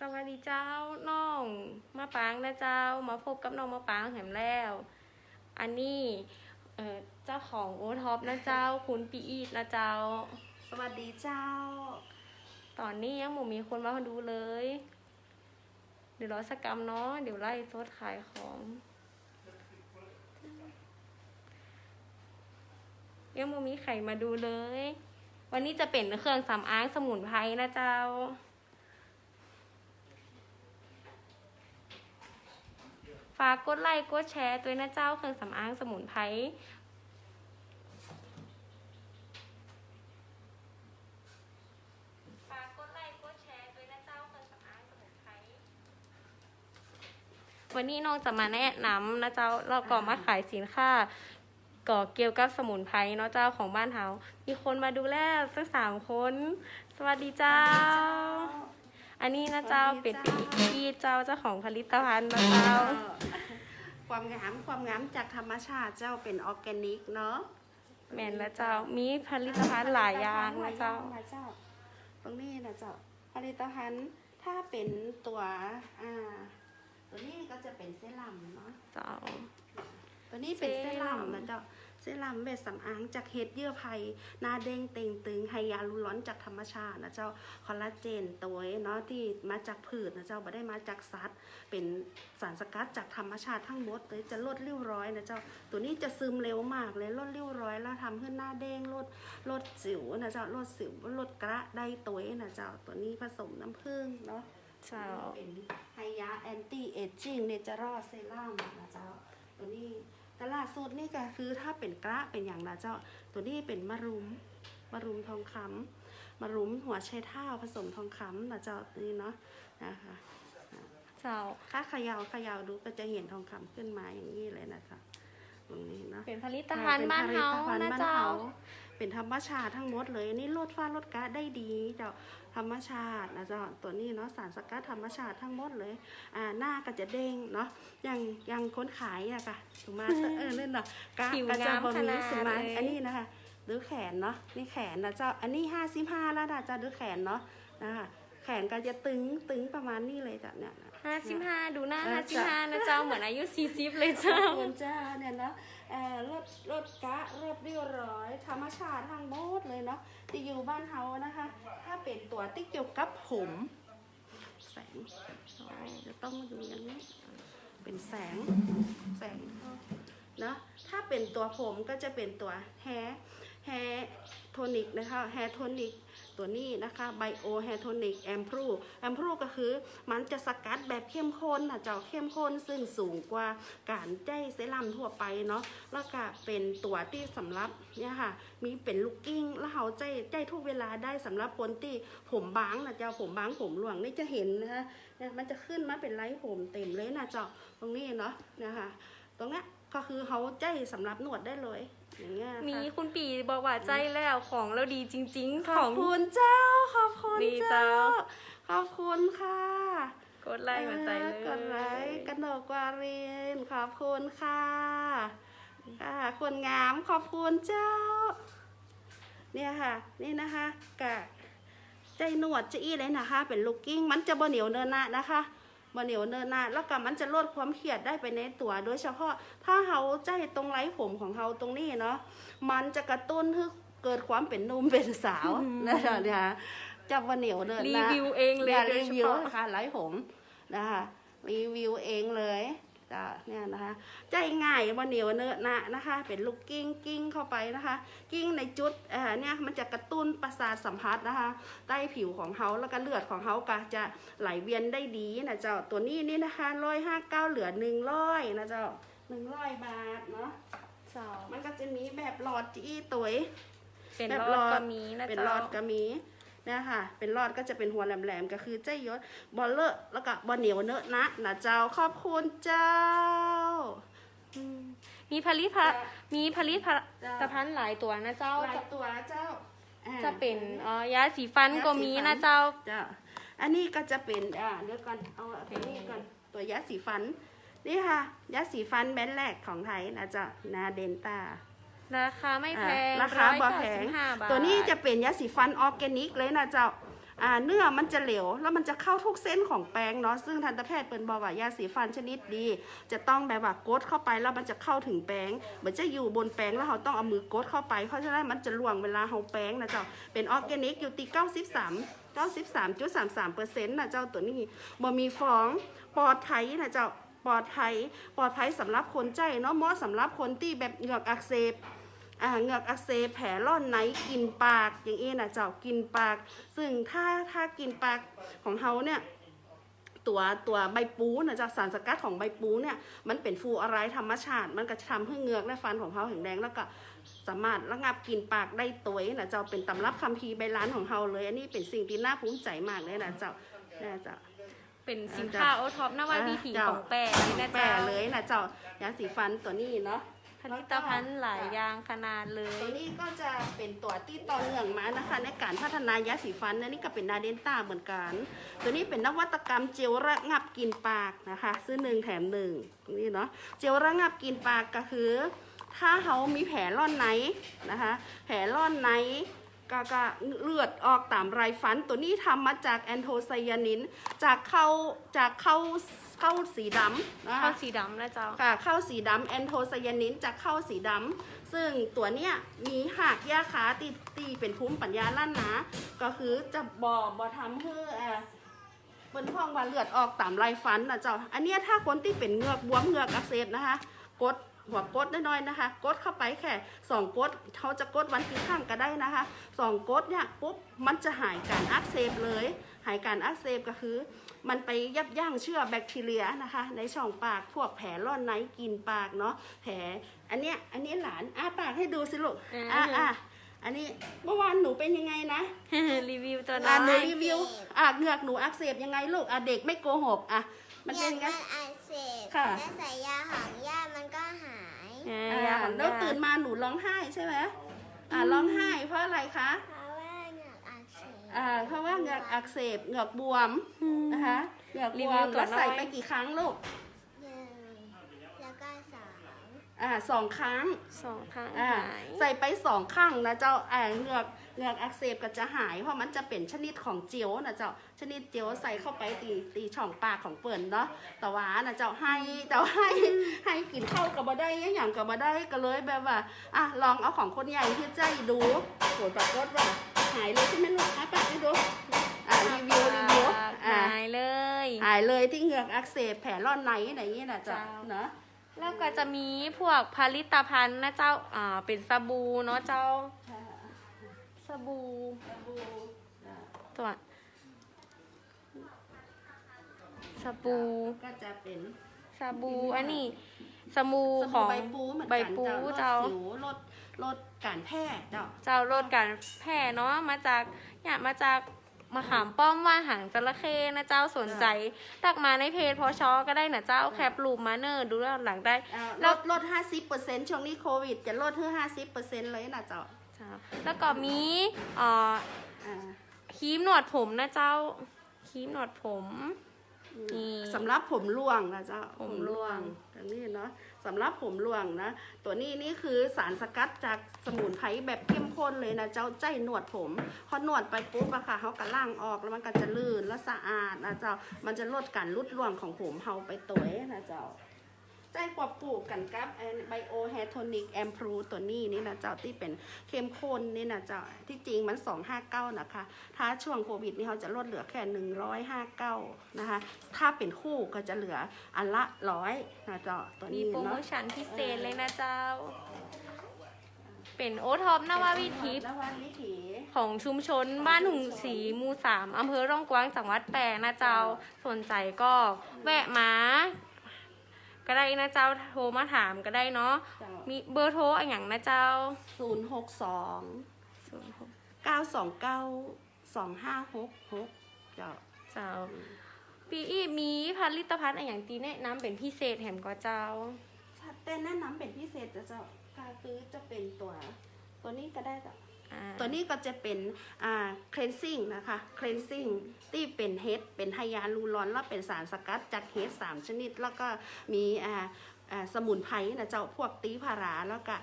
สวัสดีเจ้าน้องมาปางนะเจ้ามาพบกับน้องมาปางแหมแล้ว อันนี้เอ่อเจ้าของโอท็อปนะเจ้า คุณปีอีดนะเจ้า สวัสดีเจ้า ตอนนี้ยังหมูมีคนมาดูเลย เดี๋ยวรอสกกรรมเนาะเดี๋ยวไล่โซดขายของยังหมูมีไข่มาดูเลย วันนี้จะเป็นเครื่องสำอางสมุนไพรนะเจ้า ฝากกดไลค์กดแชร์ด้วนะเจ้าเครื่องสำอางสมุนไพรฝากกดไลค์กดแชร์ด้วยนะเจ้าเครื่องสำอางสมุนไพรวันนี้น้องจะมาแนะนำนะเจ้าเราก็มาขายสินค้าก่อเกี่ยวกับสมุนไพรเนาะเจ้าของบ้านเฮามีคนมาดูแลสักสามคน สวัสดีเจ้า อันนี้นะเจ้าสวัเป็สนดีปีเจ้าอีเจ้าเจ้าของผลิตภัณฑ์นะเจ้า ความงามความงามจากธรรมชาติเจ้าเป็นออร์แกนิกเนาะแม่นแล้วเจ้า มีผลิตภัณฑ์หลายอย่างนะเจ้านะเจ้า ตรงนี้นะเจ้า ผลิตภัณฑ์ถ้าเป็นตัวอ่าตัวนี้ก็จะเป็นเซรั่มเนาะ เจ้า ตัวนี้เป็นเซเซรั่รั่มมนะเจ้าเซรั่มเบสสำอางจากเห็ดเยื่อไผ่หน้าเด้งเต่งตึงไฮยาลูร้อนจากธรรมชาตินะเจ้าคอลลาเจนตัวเนาะที่มาจากพืชนะเจ้าไม่ได้มาจากสัตว์ เป็นสารสกัดจากธรรมชาติทั้งหมดเลยจะลดริ้วร้อยนะเจ้าตัวนี้จะซึมเร็วมากเลยลดริ้วร้อยแล้วทำให้หน้าเด้งลดลดสิวนะเจ้าลดสิวลดกระได้ตัวนะเจ้าตัวนี้ผสมน้ำผึ้งเนาะเจ้าเป็นไฮยาแอนตี้เอจจิ้งเนเจอรัลเซรั่มนะเจ้าตัวนี้ ตลาดสูตรนี่ก็คือถ้าเป็นกระเป็นอย่างนะเจ้า ตัวนี้เป็นมะรุมมะรุมทองคำมะรุมหัวไชเท้าผสมทองคำนะเจ้าตัวนี้เนาะนะคะเจ้าถ้าเขยาวขยาวดูก็จะเห็นทองคำขึ้นมาอย่างนี้เลยนะเจ้าตรงนี้เนาะเป็นผลิตภัณฑ์บ้านเฮาป็ผลิตภัณฑ์นะบ้านเจ้า เฮาเป็นธรรมชาติทั้งหมดเลยนี่ลดฟ้าลดกระได้ดีเจ้าธรรมชาตินะเจ้าตัวนี้เนาะสารสกัดธรรมชาติทั้งหมดเลยอ่าหน้าก็จะเด้งเนาะอย่างอย่างคนขายอะค่ะถูกไหมเออเล่นเนาะกะผิวก็จะงามบ่ขนาดสมาเลยอันนี้นะคะดูแขนเนาะนี่แขนนะเจ้าอันนี้ห้าสิบห้าแล้วนะเจ้าดูแขนเนาะนะคะแขนก็จะตึงตึงประมาณนี้เลยจ้ะเนี่ยนะ ห้าสิบห้าดูหน้าเอห้าอสิบจ้ะห้านะเจ้าเหมือนอายุสี่สิบเลยขอเจ้าบคุณจ้าเนี่ยเนาะเอ่อรถรถกะรถเรียวร้อย ธรรมชาติทั้งหมดเลยเนาะที่อยู่บ้านเฮานะคะ ถ้าเป็นตัวที่เกี่ยวกับผมแสงจะต้องมาดูอย่างนี้เป็นแสงแสงเนาะถ้าเป็นตัวผมก็จะเป็นตัวแฮแฮโทนิกนะคะแฮโทนิก ตัวนี้นะคะไบโอแฮโทนิกแอมพรูแอมพรูก็คือมันจะสกัดแบบเข้มข้นนะเจ้าเข้มข้นซึ่งสูงกว่าการใจเซรั่มทั่วไปเนาะแล้วก็เป็นตัวที่สำหรับเนี่ยค่ะมีเป็นลูกกิ้งแล้วเขาใจใจทุกเวลาได้สำหรับคนที่ผมบางนะเจ้าผมบางผมหลวงนี่จะเห็นนะคะเนี่ยมันจะขึ้นมาเป็นไร้ผมเต็มเลยนะเจ้าตรงนี้เนาะนะคะตรงเนี้ยก็คือเขาใจสำหรับหนวดได้เลย อย่างเงี้ยค่ะมีคุณปีบอกว่าใจแล้วของเราดีจริง ๆ ขขออบง คุณเจ้า ขอบคุณดีเจ้า เจ้า ขอบคุณค่ะกดไลค์หัวใจเลย กดไลค์กระโดกวารินขอบคุณค่ะค่ะคนงามขอบคุณเจ้า เนี่ยค่ะ นี่นะคะกะใจหนวดจะอี้เลยนะคะ เป็นลูกกิ้งมันจะบ่เหนียวเนินหนะนะคะ บ่เหนียวเนินหนะแล้วก็มันจะลดความเครียดได้ไปในตัว โดยเฉพาะถ้าเราใจตรงไร้ผมของเราตรงนี้เนาะมันจะกระตุ้นให้เกิดความเป็นหนุ่มเป็นสาวนะคะเนี่ยจะบ่เหนียวเนินรีหนะวิวเองเลยเนี่ยโดรียเฉวิวพาะนะคะไร้ผมนะคะรีวิวเองเลย จ้ะเนี่ยนะคะใจง่ายวันเหนียวเนอะนะนะคะ เป็นลูกกิ้งกิ้งเข้าไปนะคะ กิ้งในจุดเอ่อเนี่ยมันจะกระตุ้นประสาทสัมผัสนะคะ ใต้ผิวของเขาแล้วก็เลือดของเขาก็จะไหลเวียนได้ดีนะเจ้าตัวนี้นี่นะคะร้อยห้าเก้าเหลือหนึ่งร้อยนะเจ้าหนึ่งร้อยบาทเนาะเจ้ามันก็จะมีแบบหลอดจี้ตัวเป็นแบบรอดรอดก็มีนะเป็นเจ้าหลอดก็มี เนี่ยค่ะ เป็นหลอดก็จะเป็นหัวแหลมๆ ก็คือใจยศบอลเลอะแล้วก็บอลเหนียวเนอะนะนะเจ้าขอบคุณเจ้าอืมมีผลิตภัณฑ์มีผลิตภัณฑ์หลายตัวนะเจ้า หลายตัวเจ้าอ่าจะเป็นเอ่อยาสีฟันก็มีนะเจ้าเจ้า อันนี้ก็จะเป็นอ่าเดี๋ยวก่อนเอาอันนี้ก่อนตัวยาสีฟัน นี่ค่ะยาสีฟันแบรนด์แรกของไทยนะเจ้านาเดนต้า ราคาไม่แพงอ่าราคาบ่แพง195บาทตัวนี้จะเป็นยาสีฟันออร์แกนิกเลยนะเจ้าอ่าเนื้อมันจะเหลวแล้วมันจะเข้าทุกเส้นของแป้งเนาะซึ่งทันตแพทย์เปิ่นบอกว่ายาสีฟันชนิดดี จะต้องแบบว่ากดเข้าไปแล้วมันจะเข้าถึงแป้งเหมือนจะอยู่บนแป้งแล้วเราต้องเอามือกดเข้าไปเพราะฉะนั้นมันจะล่วงเวลาเราแป้งนะเจ้าเป็นออร์แกนิกอยู่ที่93 93.33เปอร์เซ็นต์นะเจ้าตัวนี้บ่มีฟองปลอดภัยนะเจ้า ปลอดภัย ปลอดภัยสำหรับคนใจเนาะเหมาะสำหรับคนที่แบบเหงือกอักเสบอ่าเหงือกอักเสบแผลร่อนไหนกินปากอย่างเอ้นะเจ้ากินปาก ซึ่งถ้าถ้ากินปากของเขาเนี่ยตัวตัวใบปูนะเจ้าสารสกัดของใบปูเนี่ยมันเป็นฟูอะไรธรรมชาติ มันก็จะทำให้เหงือกและฟันของเขาแข็งแรงแล้วก็สามารถระงับกินปากได้ตัวนะเจ้าเป็นตำรับคัมภีร์ใบล้านของเขาเลย อันนี้เป็นสิ่งที่น่าภูมิใจมากเลยนะเจ้านะเจ้า เป็นสินค้าโอท็อปนววิถีเจ้าของแปรเลยนะแปรเจ้าเลยนะเจ้ายาสีฟันตัวนี้เนาะผลิตภัณฑ์หลายอย่างขนาดเลย ตัวนี้ก็จะเป็นตัวที่ต่อเนื่องมานะคะ ในการพัฒนายาสีฟันนะนี่ก็เป็นนาเดนต้าเหมือนกัน ตัวนี้เป็นนวัตกรรมเจลระงับกลินปากนะคะ ซื้อหนึ่งแถมหนึ่งนี่เนาะเจลระงับกลินปากก็คือ ถ้าเขามีแผลร่อนในนะคะ แผลร่อนใน ก็ก็เลือดออกตามไรฟัน ตัวนี้ทำมาจากแอนโทไซยานิน จากเข้าจากเข้าเข้าสีดำนะคะข้าวสีดำนะเจ้า ค่ะข้าวสีดำแอนโทไซยานินจากข้าวสีดำซึ่งตัวเนี้ยมีหากยาขาตีตีเป็นภูมิปัญญาล้านนาก็คือจะบอบอทำให้อ่าเปิ้นพ้องว่าเลือดออกตามไรฟันนะเจ้า อันเนี้ยถ้าคนที่เป็นเหงือกบวมเหงือกอักเสบนะคะ กด หัวกดน้อยๆนะคะ กดเข้าไปแค่สองกดเขาจะกดวันกี่ครั้งก็ได้นะคะสองกดเนี่ยปุ๊บมันจะหายการอักเสบเลย หายการอักเสบก็คือ มันไปยับยั้งเชื้อแบคทีเรียนะคะ ในช่องปากพวกแผลร่อนไหนกินปากเนาะแผลอันเนี้ยอันนี้หลานอ้าปากให้ดูสิลูกอ่าอะอะอันนี้เมื่อวานหนูเป็นยังไงนะรีวิวตัวอะน้อหนูยรีวิวอะเหงือกหนูอักเสบยังไงลูกอะเด็กไม่โกหกอะมันเป็นยังไงมันอัก เสบค่ะ แล้วใส่ยาหางยามันก็หาย อ่าอะยาของแล้วยาตื่นมาหนูร้องไห้ใช่ไหมอะร้องไห้เพราะอะไรคะเพราะว่าเหงือกอักเสบอ่าเพราะว่าเหงือกอักเสบเหงือกบวมอืม นะคะเหงือกรีบวิววมตัวแล้วใส่น้อย ไปกี่ครั้งลูกหนึ่งแล้วก็สองอ่าสองครั้งสองข้างอ่าหาย ใส่ไปสองข้างนะเจ้าอ่าเหงือก เหงือกอักเสบก็จะหาย เพราะมันจะเป็นชนิดของเจียวนะเจ้า ชนิดเจียวใส่เข้าไปตีตีช่องปากของเปิ่นเนาะ แต่ว่านะเจ้าให้เจ้าให้ให้กินข้าวกับบ่ได้อหย่างกับบ่ได้ก็เลยแบบว่าอะลองเอาของคนใหญ่ที่ใจดูผลปรากฏว่าหายเลยใช่ไหมลูกอะปากให้ดูอ่ารีวิวรีวิวอ่าหายเลย หายเลยที่เหงือกอักเสบแผลร่อนในอะไรอย่างเงี้ยนะเจ้าเจ้าเนาะแล้วก็จะมีพวกผลิตภัณฑ์นะเจ้า อ่า เป็นสบู่เนาะเจ้า สบู่ตัวสบู่ก็จะเป็นสบู่อันนี้สบู่ของใบปูเหมือนกันเจ้าลดสิวลดลดการแพร่เจ้าเจ้าลดการแพร่เนาะมาจากเนี่ยมาจากมะขามป้อมว่าหางจระเข้นะเจ้าสนใจ ตักมาในเพจพอชอก็ได้นะเจ้าแคปรูปมาเนอร์ดูย้อนหลังได้ลดลดห้าสิบเปอร์เซ็นต์ช่วงนี้โควิด จะลดให้ห้าสิบเปอร์เซ็นต์เลยนะเจ้า เจ้าแล้วก็มีเอ่ออ่าครีมหนวดผมนะเจ้าครีมหนวดผม นี่สำหรับผมร่วงนะเจ้าผมร่วง อันนี้เนาะสำหรับผมร่วงนะ ตัวนี้นี่คือสารสกัดจากสมุนไพรแบบเข้มข้นเลยนะเจ้าใจหนวดผมพอหนวดไปปุ๊บอะค่ะเขาก็ล่างออกแล้วมันก็จะลื่นและสะอาดนะเจ้ามันจะลดการรุดร่วงของผมเฮาไปตัวเองนะเจ้า ใจกว่าปลูกกันกับไบโอแฮโทนิกแอมพรูตัวนี้นี่นะเจ้าที่เป็นเข้มข้นนี่นะเจ้าที่จริงมัน 259 นะคะ ถ้าช่วงโควิดนี่เขาจะลดเหลือแค่ 159 นะคะ ถ้าเป็นคู่ก็จะเหลืออันละร้อยนะเจ้าตัวมีนี้โปรโมชั่นพิเศษเลยนะเจ้า เป็นโอท็อปนววิถีนววิถีของชุมชนบ้านหุงสีมูสามอำเภอร่องกวางจังหวัดแปรนะเจ้าสนใจก็แวะมา ก็ได้นะเจ้าโทรมาถามก็ได้เนาะเจ้ามีเบอร์โทรอะไรอย่างนะเจ้าศูนย์หกสองเก้าสองเก้าสองห้าหกหกเจ้าเจ้าปีอีมีผลิตภัณฑ์อะไรอย่างตีแนะนำเป็นพิเศษแถมก็เจ้า ถ้าเต้นแนะนำเป็นพิเศษจะเจ้าก็คือจะเป็นตัว ตัวนี้ก็ได้เจ้าอ่า ตัวนี้ก็จะเป็นอ่า cleansing นะคะ cleansing ที่เป็นเฮดเป็นไฮยาลูรอน แล้วเป็นสารสกัดจากเฮดสามชนิด แล้วก็มีอ่าสมุนไพรนะเจ้าพวกตีผาราแล้วก็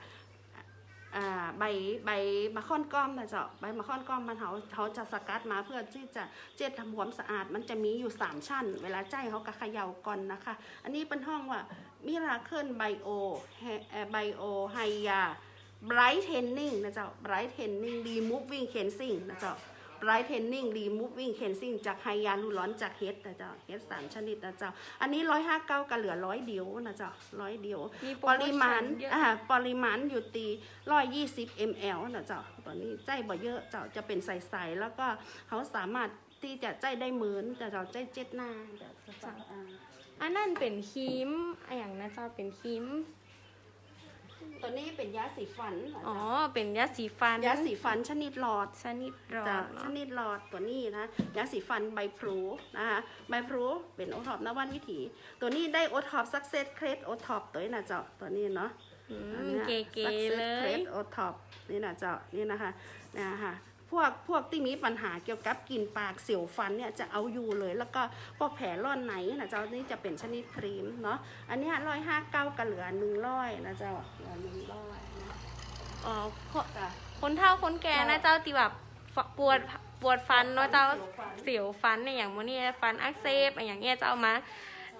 ใบใบมะค่อนก้อมนะเจ้าใบมะค่อนก้อมมันเขาเขาจะสกัดมาเพื่อที่จะเจ็ดทำความสะอาด มันจะมีอยู่ 3 ชั้น เวลาใจเขาก็เขย่าก่อนนะคะ อันนี้เป็นห้องว่ามิราเคิลไบโอไบโอไฮยา ไบรท์เทนนิ่งนะเจ้าไบรท์เทนนิ่งรีมูฟวิ่งเคนซิ่งนะเจ้าไบรท์เทนนิ่งรีมูฟวิ่งเคนซิ่งจากไฮยาลูร้อนจากเฮดนะเจ้าเฮดสามชนิดนะเจ้า อันนี้ร้อยห้าเก้าก็เหลือร้อยเดียวนะเจ้าร้อยเดียวมีโปปรโมชั่นริมาณเยอะอ่าปริมาณอยู่ตีร้อยยี่สิบ ml นะเจ้าตอนนี้ใจบ่เยอะเจ้าจะเป็นใสๆแล้วก็เขาสามารถที่จะใจได้หมื่นแต่เจ้าใจเจ็ดหน้าเดี๋ยวจะฟังอ่าอันนั้นเป็นครีมอะอย่างนะเจ้าเป็นครีม ตัวนี้เป็นยาสีฟันนะอ๋อเจ้าเป็นยาสีฟันยาสีฟันชนิดหลอด ชนิดรอจ้ะดชเนาะนิดหลอดตัวนี้นะยาสีฟันใบพลูนะคะใบพลูเป็นโอท็อปนวันวิถี ตัวนี้ได้โอท็อปสักเซตเครดโอท็อปตัวนี้นะเจ้าตัวนี้เนาะอือันมนี้ยเก๋ Success ๆเลย Crate o t o p นี่นะเจ้านี่นะคะนะคะ พวกพวกที่มีปัญหาเกี่ยวกับกลิ่นปากเสียวฟันเนี่ยจะเอาอยู่เลย แล้วก็พวกแผลร่อนไหนนะเจ้านี่จะเป็นชนิดครีมเนาะอันเนี้ร้อยห้าเก้ากับเหลือหนึ่งร้อยนะเจ้าเหลือหนึ่งร้อยนะอ๋อคนจ้ะ คนเฒ่าคนแก่นะเจ้าที่แบบฟปวดปวดฟันเนาะเจ้าเสียวฟันเสียวฟันเนี่ยอย่างโมนี่ฟันอักเสบอะอย่างเงี้ยจะเอามา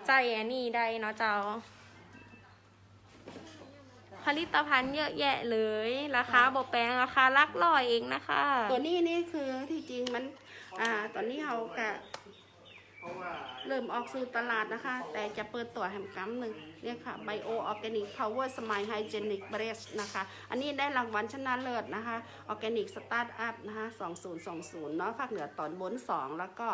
ใจอันนี้ได้เนาะเจ้า ผลิตภัณฑ์เยอะแยะเลย ราคาบอแปลงราคาหลักร้อยเองนะคะ ตัวนี้นี่คือที่จริงมันอ่าตอนนี้เขากะเริ่มออกสู่ตลาดนะคะ แต่จะเปิดตัวแหมกัมหนึ่ง เนี่ยค่ะ Bio Organic Power Smile Hygienic Breast นะคะ อันนี้ได้รางวัลชนะเลิศนะคะ Organic Startup นะคะ2020 เนาะภาคเหนือตอนบน 2 แล้วก็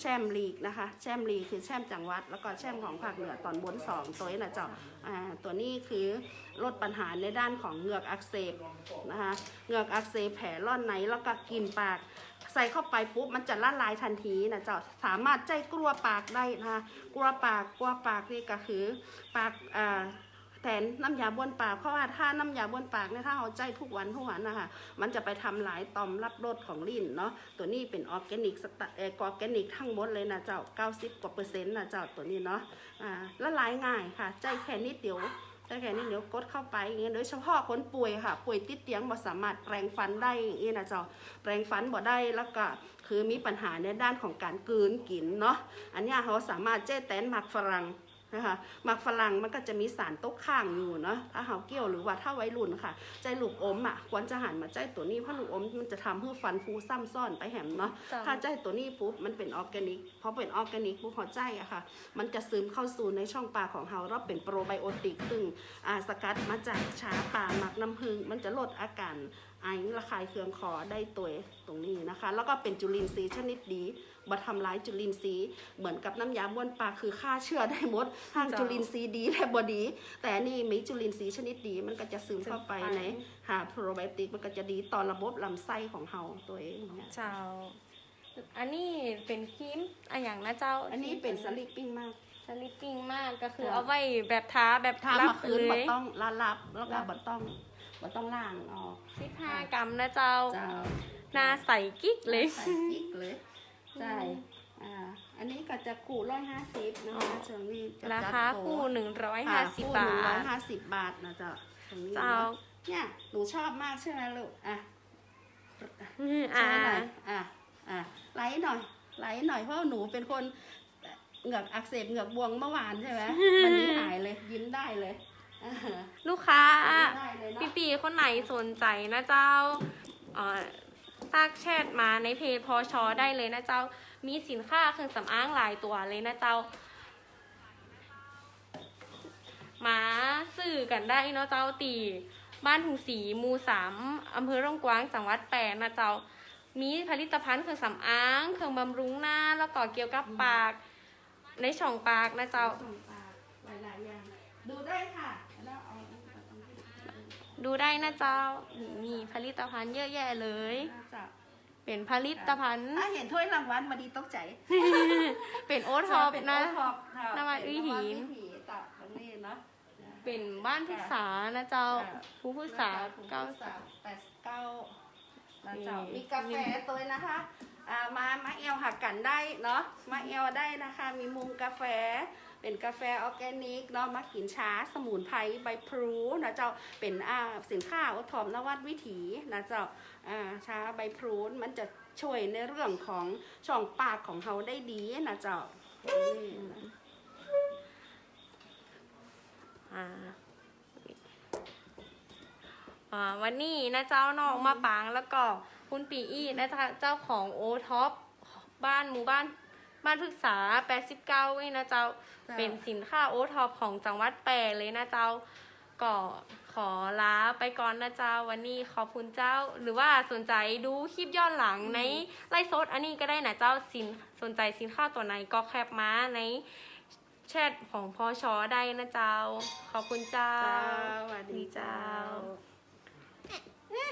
แชมลีกนะคะ แชมลีกคือแชมจังหวัด แล้วก็แชมของภาคเหนือตอนบน 2 ตัวนี้นะเจ้าอ่าตัวนี้คือลดปัญหาในด้านของเหงือกอักเสบนะคะ เหงือกอักเสบแผลร่อนในแล้วก็กลินปาก ใส่เข้าไปปุ๊บมันจะละลายทันทีนะเจ้าสามารถใจกลัวปากได้นะคะกลัวปากกลัวปากนี่ก็คือปากอ่าแทนน้ำยาบ้วนปากเพราะว่าถ้าน้ำยาบ้วนปากเนี่ยถ้าเอาใจทุกวันทุกวันนะคะมันจะไปทำลายต่อมรับรสของลิ้นเนาะตัวนี้เป็นออร์แกนิกสตเอออร์แกนิกทั้งหมดเลยนะเจ้า 90 กว่าเปอร์เซ็นต์นะเจ้าตัวนี้เนาะอ่าละลายง่ายค่ะ ใจแค่นิดเดียว แต่แค่นี้เดี๋ยวกดเข้าไปอย่างเงี้ยโดยเฉพาะคนป่วยค่ะ ป่วยติดเตียงบ่สามารถแปรงฟันได้อย่างเงี้ยนะเจ้าแปรงฟันบ่ได้แล้วก็คือมีปัญหาในด้านของการกืนกินเนาะอันนี้เขาสามารถเจ๊แตนหมักฝรั่ง นะคะหมักฝรั่งมันก็จะมีสารตกค้างอยู่เนาะถ้าเขาเกี่ยวหรือว่าถ้าวัยรุ่นค่ะ ใจลูกอมอะควรจะหันมาใจตัวนี้เพราะลูกอมมันจะทำให้ฟันฟูซ้ำซ้อนไปแหมเนาะจ้ะถ้าใจตัวนี้ปุ๊บมันเป็นออร์แกนิกพอเป็นออร์แกนิกปุ๊บหัวใจอะค่ะ มันจะซึมเข้าสู่ในช่องปากของเราเราเป็นโปรไบโอติกซึ่งอ่าสกัดมาจากชาป่าหมักน้ำผึ้งมันจะลดอาการ ไอระคายเคืองคอได้ตัวตรงนี้นะคะ แล้วก็เป็นจุลินทรีย์ชนิดดีบ่ทำร้ายจุลินทรีย์เหมือนกับน้ำยาบ้วนปากคือฆ่าเชื้อได้หมดทางจ้ะจุลินทรีย์ดีและบดี แต่อันนี่มีจุลินทรีย์ชนิดดีมันก็จะซึมเข้าไปซึมไปในหาโปรไบโอติกมันก็จะดีต่อระบบลำไส้ของเราตัวเองเนี่ยเจ้า อันนี้เป็นครีมอะอย่างนะเจ้า อันนี้เป็นสลิปปิ้งมากสลิปปิ้งมากก็คือจ้ะเอาไว้แบบท้าแบบถ้ารัมาคืนเลบ่ยต้องละลับแล้วก็บ่ต้อง บ่ต้องล่างออกสิบห้ากรัมนะเจ้า เจ้าหน้าใสกิ๊กเลย ใส่พริกเลยใช่อ่าอันนี้ก็จะกูร้อยห้าสิบนะคะช่วงนี้จะราจัดคาโปคู่หนึ่งร้อยอ่ห้าสิบบาคู่หนึ่งร้อยทห้าสิบบาทนะเจ้าตรงนี้เจ้าเนาะเนี่ยหนูชอบมากใช่ไหมลูก อะอืมโชอ่า ว์หน่อยอะ อะไลท์หน่อย ไลท์หน่อยเพราะว่าหนูเป็นคนเหงือกอักเสบเหงือกบวงเมื่อวานใช่ไหมวันนี้หายเลยยิ้มได้เลยอ่า ลูกค้ายิ้มได้เลยเนาะพี่ปีคนไหนสนใจนะเจ้าเอ่อทักแชทมาในเพจพอชอได้เลยนะเจ้า มีสินค้าเครื่องสำอางหลายตัวเลยนะเจ้า มาสื่อกันได้เนาะเจ้าตีบ้านถุงสีหมูสามอำเภอร่องกวางจังหวัดแปรนะเจ้า มีผลิตภัณฑ์เครื่องสำอางเครื่องบำรุงหน้าแล้วก็เกี่ยวกับปาก ในช่องปากนะเจ้าหลายๆอย่างดูได้ค่ะแล้วเอา ดูได้นะเจ้า มีผลิตภัณฑ์เยอะแยะเลยน่าจะเป็นผลิตภัณฑ์ ถ้าเห็นถ้วยรางวัลมาดีตกใจเป็นโอท็อปเป็นนะ โอท็อปค่ะนวัดวิถีเป็นนวัดวิถีตัดตรงนี้เนาะ เป็นบ้านพึกษานะเจ้าค่ะ ผู้พึกษาผู้เก้าสาวแปดเก้าแล้วเจ้านี่ มีกาแฟตัวนะคะอ่ามามาเอลหักกันได้เนาะมาเอลได้นะคะ มีมุมกาแฟ เป็นกาแฟออร์แกนิกเนาะมากินช้าสมุนไพรใบพลูนะเจ้าเป็นอ่าสินค้าโอทอมนวัดวิถีนะเจ้าอ่าชาใบพลูมันจะช่วยในเรื่องของช่องปากของเขาได้ดีนะเจ้าอ่าวันนี้นะเจ้าน้องมาปางแล้วก็คุณปีอี้นะเจ้าของโอท็อปบ้านหมู่บ้าน บ้านพฤกษา 89นี่นะเจ้า เป็นสินค้าโอท็อปของจังหวัดแปรเลยนะเจ้าก็ขอลาไปก่อนนะเจ้าวันนี้ขอบคุณเจ้า หรือว่าสนใจดูคลิปย้อนหลังในไลฟ์สดอันนี้ก็ได้นะเจ้าสินสนใจสินค้าตัวไหนก็แคปมาในแชทของพอชอได้นะเจ้า ขอบคุณเจ้าเจ้าสวัสดีดีเจ้าเจ้า